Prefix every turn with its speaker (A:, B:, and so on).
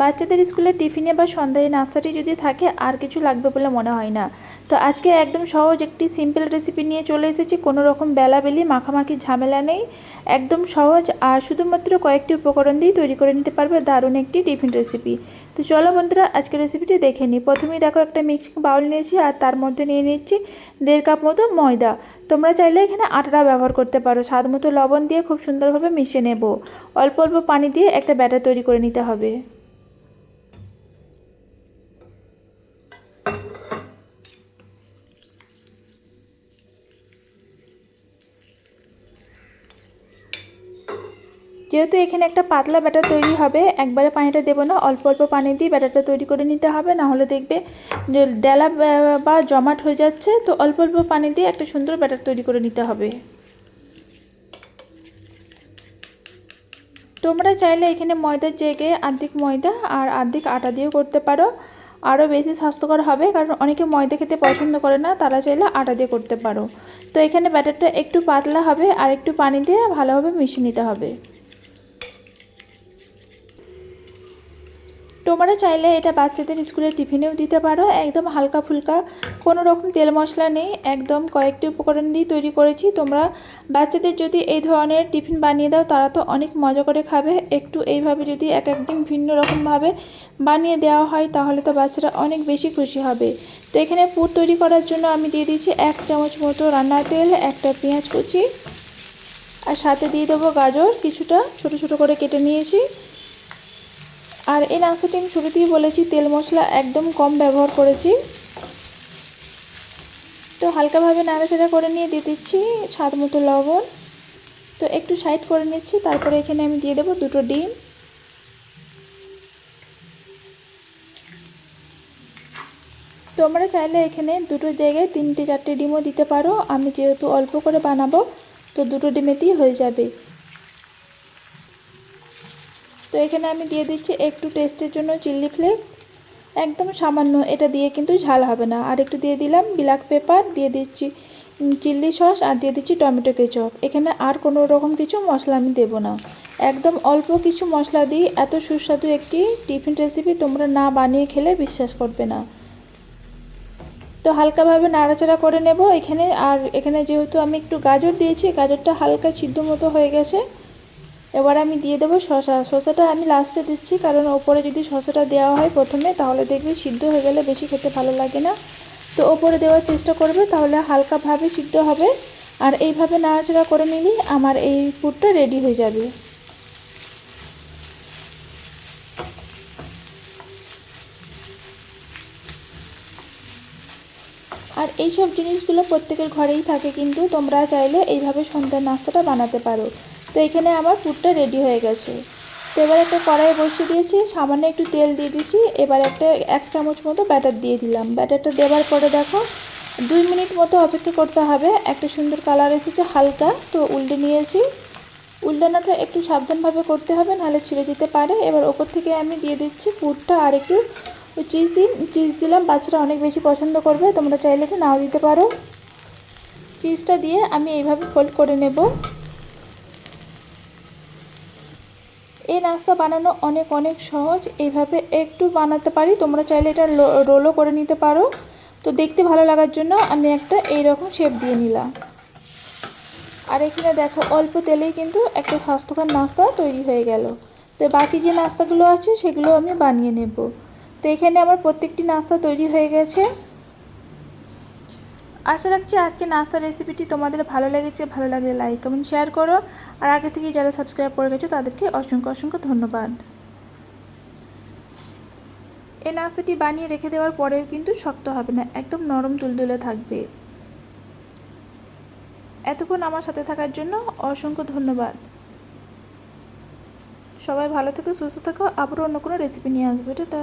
A: বাচ্চাদের স্কুলে টিফিনে বা সন্ধ্যায় নাস্তাটি যদি থাকে, আর কিছু লাগবে বলে মনে হয় না। তো আজকে একদম সহজ একটি সিম্পল রেসিপি নিয়ে চলে এসেছি। কোনো রকম বেলাবেলি, মাখামাখি ঝামেলা নেই। একদম সহজ, আর শুধুমাত্র কয়েকটি উপকরণ দিয়ে তৈরি করে নিতে পারবে দারুণ একটি টিফিন রেসিপি তো চলো বন্ধুরা আজকে রেসিপিটি দেখে নিই। প্রথমেই দেখো একটা মিক্সিং বাউল নিয়েছি, আর তার মধ্যে নিয়ে নিচ্ছি দেড় কাপ মতো ময়দা। তোমরা চাইলে এখানে আটাটা ব্যবহার করতে পারো। স্বাদ মতো লবণ দিয়ে খুব সুন্দরভাবে মিশিয়ে নেব। অল্প অল্প পানি দিয়ে একটা ব্যাটার তৈরি করে নিতে হবে। যেহেতু এখানে একটা পাতলা ব্যাটার তৈরি হবে, একবারে পানিটা দেবো না, অল্প অল্প পানি দিয়ে ব্যাটারটা তৈরি করে নিতে হবে না হলে দেখবে ডেলা বা জমাট হয়ে যাচ্ছে, তো অল্প অল্প পানি দিয়ে একটা সুন্দর ব্যাটার তৈরি করে নিতে হবে। তোমরা চাইলে এখানে ময়দার জায়গায় আর্ধেক ময়দা আর আর্ধেক আটা দিয়েও করতে পারো। আরও বেশি স্বাস্থ্যকর হবে, কারণ অনেকে ময়দা খেতে পছন্দ করে না, তারা চাইলে আটা দিয়ে করতে পারো। তো এখানে ব্যাটারটা একটু পাতলা হবে, আর একটু পানি দিয়ে ভালোভাবে মিশিয়ে নিতে হবে। তোমরা চাইলে এটা বাচ্চাদের স্কুলে টিফিনেও দিতে পারো। একদম হালকা ফুলকা কোনো রকম তেল মশলা নেই। একদম কয়েকটি উপকরণ দিয়ে তৈরি করেছি। তোমরা বাচ্চাদের যদি এই ধরনের টিফিন বানিয়ে দাও, তারা তো অনেক মজা করে খাবে। একটু এইভাবে যদি এক একদিন ভিন্ন রকমভাবে বানিয়ে দেওয়া হয়, তাহলে তো বাচ্চারা অনেক বেশি খুশি হবে। তো এখানে পুর তৈরি করার জন্য আমি দিয়ে দিচ্ছি এক চামচ মতো রান্নার তেল, একটা পেঁয়াজ কুচি, আর সাথে দিয়ে দেবো গাজর। কিছুটা ছোট ছোট করে কেটে নিয়েছি। আর এই নাস্তাটি আমি শুরুতেই বলেছি, তেল মশলা একদম কম ব্যবহার করেছি। তো হালকাভাবে নাড়াচাড়া করে নিয়ে দিয়ে দিচ্ছি স্বাদ মতো লবণ। তো একটু সাইড করে নিচ্ছি, তারপরে এখানে আমি দিয়ে দেবো দুটো ডিম। তোমরা চাইলে এখানে দুটো জায়গায় তিনটে চারটে ডিমও দিতে পারো। আমি যেহেতু অল্প করে বানাবো, তো দুটো ডিমেতেই হয়ে যাবে। তো এখানে আমি দিয়ে দিচ্ছি একটু টেস্টের জন্য চিল্লি ফ্লেক্স একদম সামান্য, এটা দিয়ে কিন্তু ঝাল হবে না। আর একটু দিয়ে দিলাম ব্ল্যাক পেপার দিয়ে দিচ্ছি চিল্লি সস আর দিয়ে দিচ্ছি টমেটো কেচপ এখানে আর কোনো রকম কিছু মশলা আমি দেবো না। একদম অল্প কিছু মশলা দিই, এত সুস্বাদু একটি টিফিন রেসিপি তোমরা না বানিয়ে খেলে বিশ্বাস করবে না। তো হালকাভাবে নাড়াচাড়া করে নেব এখানে। আর এখানে যেহেতু আমি একটু গাজর দিয়েছি, গাজরটা হালকা সিদ্ধ মতো হয়ে গেছে। এবার আমি দিয়ে দেবো শশা শসাটা আমি লাস্টে দিচ্ছি, কারণ ওপরে যদি শসাটা দেওয়া হয় প্রথমে, তাহলে দেখবে সিদ্ধ হয়ে গেলে বেশি খেতে ভালো লাগে না। তো ওপরে দেওয়ার চেষ্টা করবে, তাহলে হালকাভাবে সিদ্ধ হবে। আর এইভাবে নাড়াচাড়া করে নিলেই আমার এই পুরটা রেডি হয়ে যাবে। আর এইসব জিনিসগুলো প্রত্যেকের ঘরেই থাকে কিন্তু, তোমরা চাইলে এইভাবে সন্ধ্যার নাস্তাটা বানাতে পারো। তো এখানে আমার পুরটা রেডি হয়ে গেছে। তো এবার একটা কড়াই বসিয়ে দিয়েছি, সামান্য একটু তেল দিয়ে দিয়েছি, এবার একটা এক চামচ মতো ব্যাটার দিয়ে দিলাম। ব্যাটারটা দেওয়ার পরে দেখো, দুই মিনিট মতো অপেক্ষা করতে হবে। একটা সুন্দর কালার এসেছে হালকা, তো উল্টে নিয়েছি। উল্টানোটা একটু সাবধানভাবে করতে হবে, নাহলে ছিঁড়ে যেতে পারে। এবার ওপর থেকে আমি দিয়ে দিচ্ছি পুরটা আর একটু চিজই চিজ দিলাম, বাচ্চারা অনেক বেশি পছন্দ করবে, তোমরা চাইলে এটা নাও দিতে পারো। চিজটা দিয়ে আমি এইভাবে ফোল্ড করে নেব। এই নাস্তা বানানো অনেক অনেক সহজ। এইভাবে একটু বানাতে পারি। তোমরা চাইলে এটা রোলও করে নিতে পারো। তো দেখতে ভালো লাগার জন্য আমি একটা এই রকম শেপ দিয়ে নিলাম। আর এখানে দেখো, অল্প তেলেই কিন্তু একটা স্বাস্থ্যকর নাস্তা তৈরি হয়ে গেল। তো বাকি যে নাস্তাগুলো আছে, সেগুলো আমি বানিয়ে নেব। তো এখানে আমার প্রত্যেকটি নাস্তা তৈরি হয়ে গেছে। আশা রাখছি আজকে নাস্তা রেসিপিটি তোমাদের ভালো লেগেছে, ভালো লাগলে লাইক কমেন্ট শেয়ার করো। আর আগে থেকে যারা সাবস্ক্রাইব করে গেছো, তাদেরকে অসংখ্য অসংখ্য ধন্যবাদ। এই নাস্তাটি বানিয়ে রেখে দেওয়ার পরেও কিন্তু শক্ত হবে না, একদম নরম তুলতুলে থাকবে। এতক্ষণ আমার সাথে থাকার জন্য অসংখ্য ধন্যবাদ। সবাই ভালো থেকো, সুস্থ থাকো, আবারও অন্য কোনো রেসিপি নিয়ে আসবে, টাটা।